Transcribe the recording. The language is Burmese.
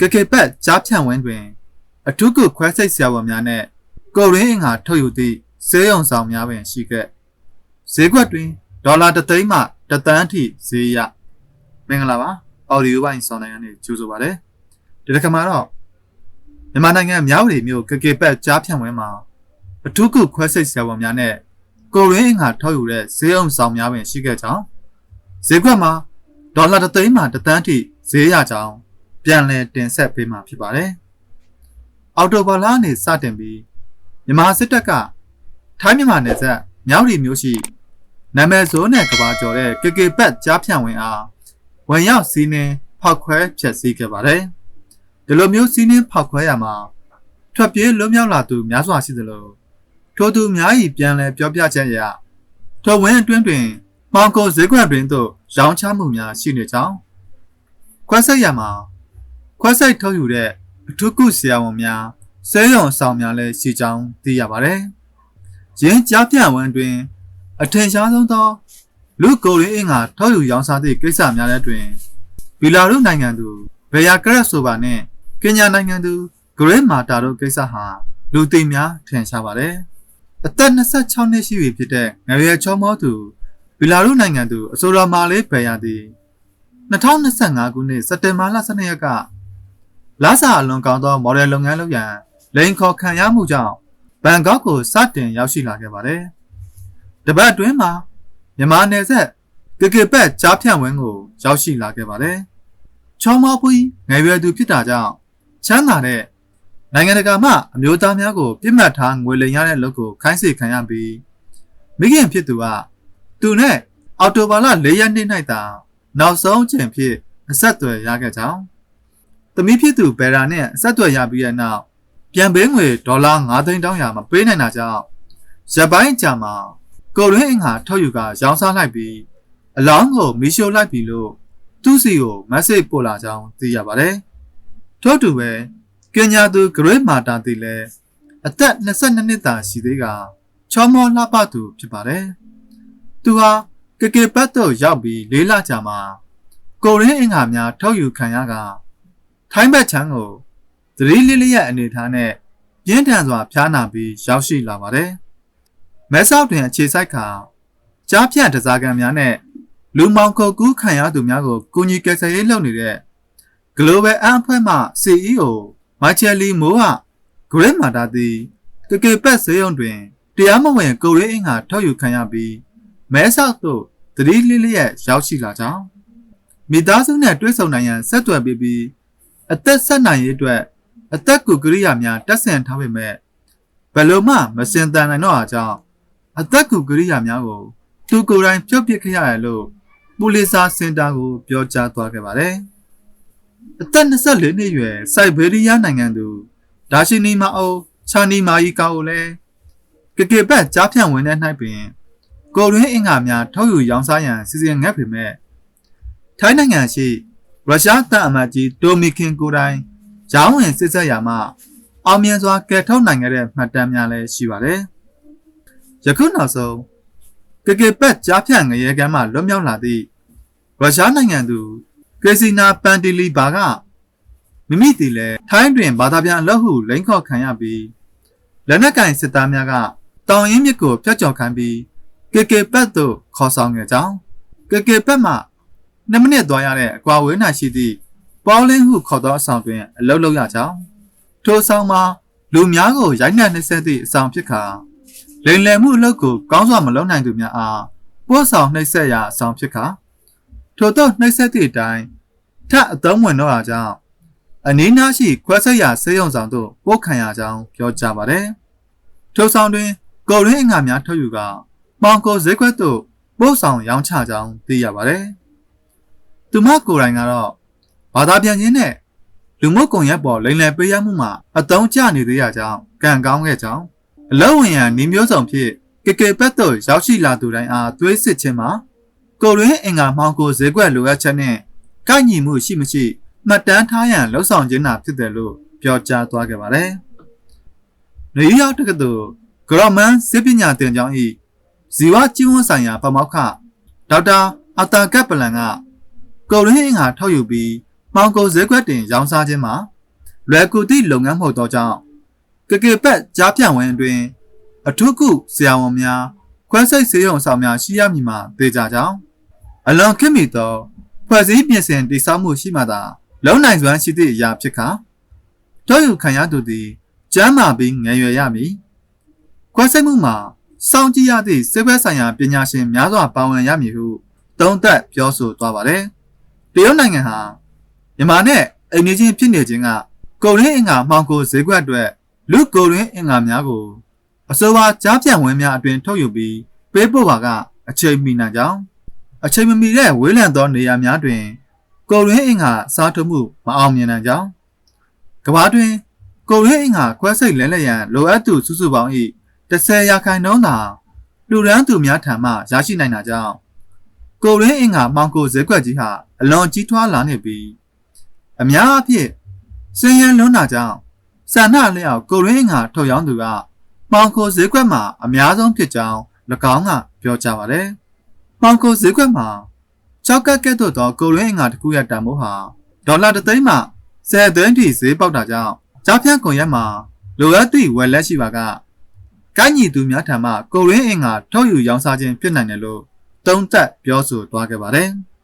ကကေပတ်ကြားဖြန့်ဝင်းတွင် အထုကုခွဲစိတ်ဆရာဝန်များနှင့်ကိုရင်းအင်္ဂါထုတ်ယူသည့်ဈေးရုံဆောင်များပင်ရှိခဲ့ဈေးကွက်တွင်ဒေါ်လာတစ်သိန်းမှတစ်သန်းထိဈေးရမင်္ဂလာပါအော်ဒီယိုပိုင်းဆောင်နိုင်ရနေကြိုဆိုပါရစေဒီတစ်ခါမှာတော့မြန်မာနိုင်ငံမြောက်ရီမြို့ကကေပတ်ကြားဖြန့်ဝင်းမှာအထုကုခွဲစိတ်ဆရာဝန်များနဲ့ကိုရင်းအင်္ဂါထုတ်ယူတဲ့ဈေးရုံဆောင်များပင်ရှိခဲ့ကြောင်းဈေးကွက်မှာဒေါ်လာတစ်သိန်းမှတစ်သန်းထိဈေးရကြောင်း ပြန်လည်တင်ဆက်ပေးမှာဖြစ်ပါတယ်အော်တိုဘာလနေစတင်ပြီးမြန်မာစစ်တပ်ကထိုင်းမြန်မာနယ်စပ်မြောက်ရီမြို့ရှိနာမည်ဆိုးနဲ့ကဘာကျော်တဲ့ကေကေပတ်ကြားဖြန့်ဝင်အားဝင်ရောက်စီးနှင်းဖောက်ခွဲဖျက်ဆီးခဲ့ပါတယ်ဒီလိုမျိုးစီးနှင်းဖောက်ခွဲရမှာထွက်ပြေးလွတ်မြောက်လာသူများစွာရှိသလိုထိုသူများ၏ပြန်လည်ပြောပြချက်အရထိုဝင်းအတွင်းတွင်မောင်ကိုဈေးကွက်တွင်သို့ရောင်းချမှုများရှိနေကြောင်းခွဲဆက်ရမှာ ခွဲစိတ်ထုတ်ယူတဲ့အထုကုဆရာဝန်များဆဲရုံဆောင်များလည်းရှိကြောင်းသိရပါတယ်။ရင်းကြားပြန့်ဝန်းတွင် အထင်ရှားဆုံးသောလူကိုရင်းအင်္ဂါထုတ်ယူရောင်းစားသည့်ကိစ္စများလည်းတွင်ဘီလာရုနိုင်ငံသူဘယ်ယာကရက်ဆိုပါနှင့်ကင်ညာနိုင်ငံသူဂရစ်မာတာတို့ကိစ္စဟာလူသိများထင်ရှားပါတယ်။အသက်26နှစ်ရှိပြီဖြစ်တဲ့ငရွယ်ချောမောသူဘီလာရုနိုင်ငံသူအဆိုတော်မာလေးဘယ်ယာသည်2025ခုနှစ်စက်တင်ဘာလ12ရက်က လာစာအလွန်ကောင်းသောမော်ဒယ်လုပ်ငန်းလုပ်ရန်လိန်ခေါ်ခံရမှုကြောင့်ဘန်ကောက်ကိုစတင်ရောက်ရှိလာခဲ့ပါတယ်။တပတ်အတွင်းမှာမြန်မာနယ်စပ်ကကေပတ်ကြားဖြန့်ဝင်းကိုရောက်ရှိလာခဲ့ပါတယ်။ချောမောပူငယ်ရွယ်သူဖြစ်တာကြောင့်ချမ်းသာတဲ့နိုင်ငံတကာမှအမျိုးသားများကိုပြစ်မှတ်ထားငွေလိမ်ရတဲ့လုပ်ကိုခိုင်းစေခံရပြီးမိခင်ဖြစ်သူကသူနဲ့အော်တိုဘာလ၄ရက်နေ့၌သာနောက်ဆုံးအချိန်ဖြစ်အဆက်အသွယ်ရခဲ့ကြောင်း သမီးဖြစ်သူဘယ်ရာနဲ့အဆက်အသွယ်ရပြီးတဲ့နောက်ပြန်ပေးငွေဒေါ်လာ9သိန်းတောင်းရမပေးနိုင်တာကြောင့်ရပ်ပိုင်းကြာမှာကိုရင်းအင်္ဂါထုတ်ယူကရောင်းစားလိုက်ပြီးအလောင်းကိုမီးရှို့လိုက်ပြီလို့သူ့စီကိုမက်ဆေ့ပို့လာကြောင်းသိရပါတယ်။ထို့တူပဲကင်ညာသူဂရိတ်မာတာတီလည်းအသက်22နှစ်သာရှိသေးကချောမောလှပသူဖြစ်ပါတယ်။သူဟာကကေပတ်တို့ရောက်ပြီးလေးလကြာမှာကိုရင်းအင်္ဂါများထုတ်ယူခံရက ထိုင်းဘက်ချမ်းကိုသတိလေးလေးရဲ့အနေထားနဲ့ပြင်းထန်စွာဖျားနာပြီးရောက်ရှိလာပါတယ်။မဲဆောက်တွင်အခြေစိုက်ခါကြားဖြန့်တစားကံများနဲ့လူမောင်ခုတ်ကူးခံရသူများကိုကူညီကယ်ဆယ်ရေးလုပ်နေတဲ့ Global အအဖွဲ့မှ CEO မိုက်ချယ်လီမိုးကဂရစ်မာတာသည်ကကေပတ်စေယုံတွင်တရားမဝင်ကိုရေးအင်္ဂါထောက်ယူခံရပြီးမဲဆောက်သို့သတိလေးလေးရဲ့ရောက်ရှိလာကြောင်းမိသားစုနဲ့တွေ့ဆုံနိုင်ရန်ဆက်သွယ်ပြီးပြီး အသက်ဆက်နိုင်ရေးအတွက်အသက်ကူကရိယာများတက်ဆင်ထားပေမဲ့ဘယ်လိုမှမစင်တန်နိုင်တော့အကြောင်းအသက်ကူကရိယာများကိုသူကိုယ်တိုင်ပြုတ်ပစ်ခဲ့ရတယ်လို့ပူလီစာစင်တာကိုပြောကြားသွားခဲ့ပါတယ်။အသက်24နှစ်အရွယ်စိုက်ဘေးရီးယားနိုင်ငံသူဒါရှိနီမာအိုချာနီမာယီကာကိုလည်းကကေဘတ်ကြားဖြန့်ဝင်တဲ့၌ပင်ကိုရင်းအင်္ဂါများထုတ်ယူရောင်းစားရန်စီစဉ်ငတ်ပေမဲ့ထိုင်းနိုင်ငံရှိ ရုရှားတပ်အမတ်ကြီးတိုမီခင်ကိုတိုင်ရောင်းဝင်စစ်ဆက်ရာမှာအောင်မြင်စွာကယ်ထုတ်နိုင်ခဲ့တဲ့မှတ်တမ်းများလည်းရှိပါတယ်။ယခုနောက်ဆုံးကကေပက်ကြားဖြန့်ငရဲကမ်းမှလွတ်မြောက်လာသည့်ရုရှားနိုင်ငံသူကရစီနာပန်တီလီဘာကမိမိတည်လဲထိုင်းတွင်ဘာသာပြန်အလုပ်ဟုလိန်ခေါ်ခံရပြီးလက်နက်ကင်စစ်သားများကတောင်ရင်းမြစ်ကိုဖျက်ချော်ခံပြီးကေကေပက်သို့ခေါ်ဆောင်ခဲ့ကြောင်းကေကေပက်မှ 2မိနစ်သွားရတဲ့အကွာဝေးနာရှိသည့်ပေါလင်းဟုခေါ်သောအဆောင်တွင်အလုပ်လုပ်ရကြောင်းထိုဆောင်မှာလူများကိုရိုက်နှက်နှိမ့်ဆက်သည့်အဆောင်ဖြစ်ခါလိန်လယ်မှုအလုပ်ကိုကောင်းစွာမလုပ်နိုင်သူများအားပို့ဆောင်နှိမ့်ဆက်ရာအဆောင်ဖြစ်ခါထို့သောနှိမ့်ဆက်သည့်အတိုင်းထပ်အသုံးဝင်တော့တာကြောင့်အနည်းနာရှိခွဲဆက်ရာဆေးရုံဆောင်သို့ပို့ခံရကြောင်းပြောကြားပါတယ်ထိုဆောင်တွင်ကိုရင်းအင်္ဂါများထုတ်ယူကမောင်ကိုဈေးခွက်သို့ပို့ဆောင်ရောင်းချကြောင်းသိရပါတယ် သူမကိုယ်တိုင်ကတော့ဘာသာပြန်ခြင်းနဲ့လူမှုကွန်ရက်ပေါ်လိမ်လည်ပေးရမှုမှာအတုံးကျနေသေးရကြောင်းကံကောင်းခဲ့ကြောင်းအလောဝင်ရန်နှီးမျိုးစုံဖြင့်ကေကေပက်တို့ရောက်ရှိလာသူတိုင်းအားသွေးစစ်ခြင်းမှာကိုရင်းအင်္ဂါမောင်ကိုဈေးကွက်လိုအပ်ချက်နဲ့ကိုက်ညီမှုရှိမရှိမှတ်တမ်းထားရန်လှုံ့ဆော်ခြင်းသာဖြစ်တယ်လို့ပြောကြားသွားခဲ့ပါတယ်။နယူးယောက်တက္ကသိုလ်ဂရော့မန်စစ်ပညာသင်ကျောင်း၏ဇီဝကျင်းဝန်းဆိုင်ရာပမောက္ခဒေါက်တာအတာကပ်ပလန်က ကိုရင်းအင်္ဂါထောက်ယူပြီးမှောင်ကုန်ဈေးကွက်တင်ရောင်းစားခြင်းမှာလွယ်ကူသည့်လုပ်ငန်းမဟုတ်သောကြောင့်ကကေပက်ကြားပြန့်ဝင်အတွင်အထုကုဆရာဝန်များခွဲစိတ်ဆေးရုံဆောင်များရှိရမည်မှာသိကြကြောင်းအလွန်ခက်မီသောဖွဲ့စည်းပြင်ဆင်တည်ဆောက်မှုရှိမှသာလုံနိုင်စွမ်းရှိသည့်အရာဖြစ်ခါတော့ယူခံရသူသည်ကျမ်းမာပြီးငယ်ရွယ်ရမည်ခွဲစိတ်မှုမှာစောင့်ကြည့်ရသည့်စေဘက်ဆိုင်ရာပညာရှင်များစွာပါဝင်ရမည်ဟုသုံးသပ်ပြောဆိုသွားပါတယ် တရုတ်နိုင်ငံဟာမြန်မာနဲ့အိမ်နီးချင်းဖြစ်နေခြင်းကကုန်ရင်းအင်္ဂါမှောင်ခိုဈေးကွက်အတွက်လူကုန်ရင်းအင်္ဂါများကိုအစိုးရကြားပြန့်ဝင်များအတွင်ထုတ်ယူပြီးပေးပို့ပါကအချိန်မီနိုင်ကြောင်းအချိန်မမီတဲ့ဝေးလံသောနေရာများတွင်ကုန်ရင်းအင်္ဂါစားထုတ်မှုမအောင်မြင်နိုင်ကြောင်းကမ္ဘာတွင်ကုန်ရင်းအင်္ဂါခွဲစိတ်လဲလျရန်လိုအပ်သူစုစုပေါင်း၏30ရာခိုင်နှုန်းသာလူရန်သူများထံမှရရှိနိုင်တာကြောင့် ကိုရင်းအင်္ဂါမောင်ကိုဈေးကွက်ကြီးဟာအလွန်ကြီးထွားလာနေပြီးအများအပြည့်စင်ရန်လွန်းတာကြောင့်စန္ဒလျောက်ကိုရင်းအင်္ဂါထုတ်ရောင်းသူကမောင်ကိုဈေးကွက်မှာအများဆုံးဖြစ်ကြောင်း၎င်းကပြောကြပါတယ်။မောင်ကိုဈေးကွက်မှာကြောက်ကက်ကဲ့သို့သောကိုရင်းအင်္ဂါတစ်ခုရဲ့တန်ဖိုးဟာဒေါ်လာတစ်သိန်းမှ10သိန်းထိဈေးပေါက်တာကြောင့်ကြားဖြန့်ကွန်ရက်မှာလိုအပ်သည့်ဝယ်လက်ရှိပါကကိုင်းညီသူများထံမှကိုရင်းအင်္ဂါထုတ်ယူရောင်းစားခြင်းဖြစ်နိုင်တယ်လို့ သုံးသပ်ပြောဆိုသွားခဲ့ပါတယ်။